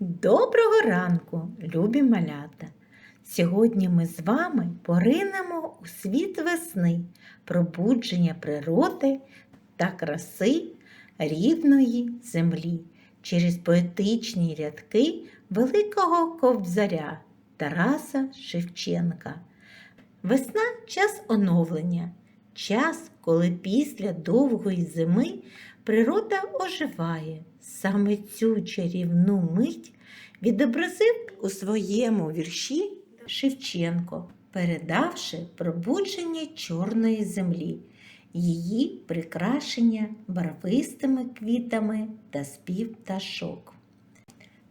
Доброго ранку, любі малята! Сьогодні ми з вами поринемо у світ весни, пробудження природи та краси рідної землі через поетичні рядки великого ковзаря Тараса Шевченка. Весна час оновлення, час, коли після довгої зими природа оживає. Саме цю чарівну мить відобразив у своєму вірші Шевченко, передавши пробудження чорної землі, її прикрашення барвистими квітами та спів пташок.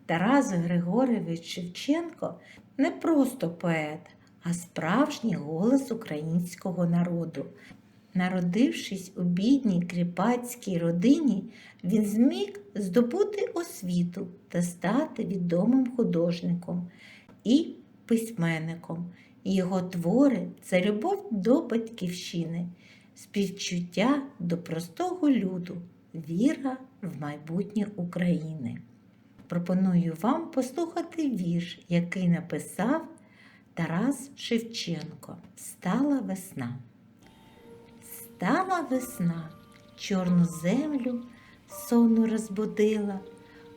Тарас Григорович Шевченко не просто поет, а справжній голос українського народу. Народившись у бідній кріпацькій родині, він зміг здобути освіту та стати відомим художником і письменником. Його твори це любов до батьківщини, співчуття до простого люду, віра в майбутнє України. Пропоную вам послухати вірш, який написав Тарас Шевченко Стала весна. Стала весна, чорну землю сонну розбудила,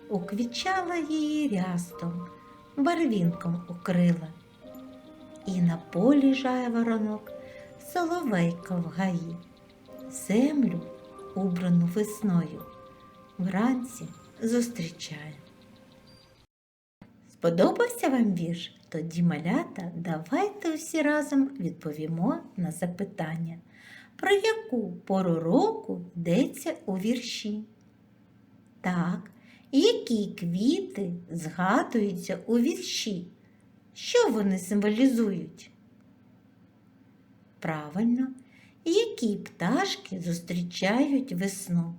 уквічала її рястом, барвінком укрила. І на полі жайворонок соловейка в гаї, землю, убрану весною, вранці зустрічає. Сподобався вам вірш? Тоді, малята, давайте усі разом відповімо на запитання. Про яку пору року йдеться у вірші? Так, які квіти згадуються у вірші? Що вони символізують? Правильно, які пташки зустрічають весну?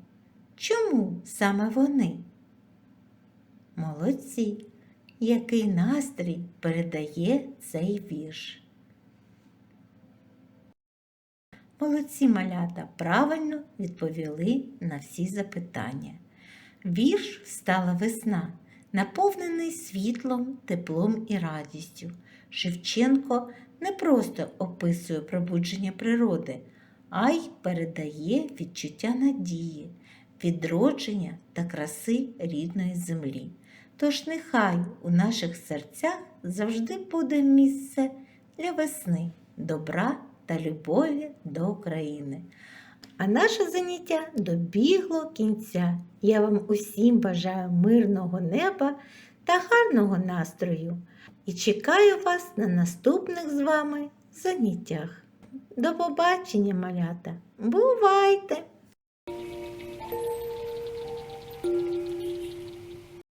Чому саме вони? Молодці, який настрій передає цей вірш? Молодці малята правильно відповіли на всі запитання. Вірш стала весна, наповнений світлом, теплом і радістю. Шевченко не просто описує пробудження природи, а й передає відчуття надії, відродження та краси рідної землі. Тож нехай у наших серцях завжди буде місце для весни, добра та любові до України. А наше заняття добігло кінця. Я вам усім бажаю мирного неба та гарного настрою і чекаю вас на наступних з вами заняттях. До побачення, малята! Бувайте!